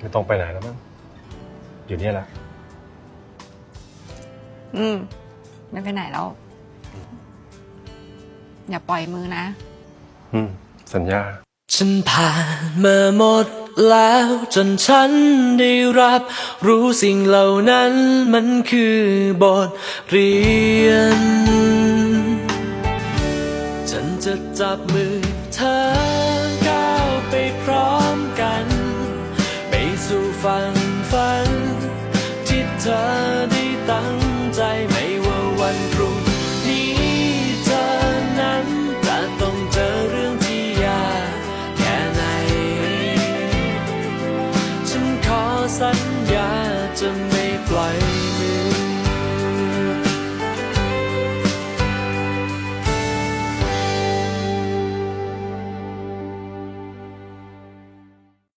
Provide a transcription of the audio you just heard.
ไม่ต้องไปไหนแล้วมั้งอยู่เนี่ยแหละ อืม ไม่ไปไหนแล้ว อย่าปล่อยมือนะ อืม สัญญา ฉันผ่านมาหมดแล้วจนฉันได้รับ รู้สิ่งเหล่านั้นมันคือบทเรียน ฉันจะจับมือเธอ ฝันฝัน ที่เธอได้ตั้งใจไม่ว่าวันพรุ่งนี้เธอนั้นจะต้องเจอเรื่องที่ยากแค่ไหน ฉันขอสัญญาจะไม่ปล่อย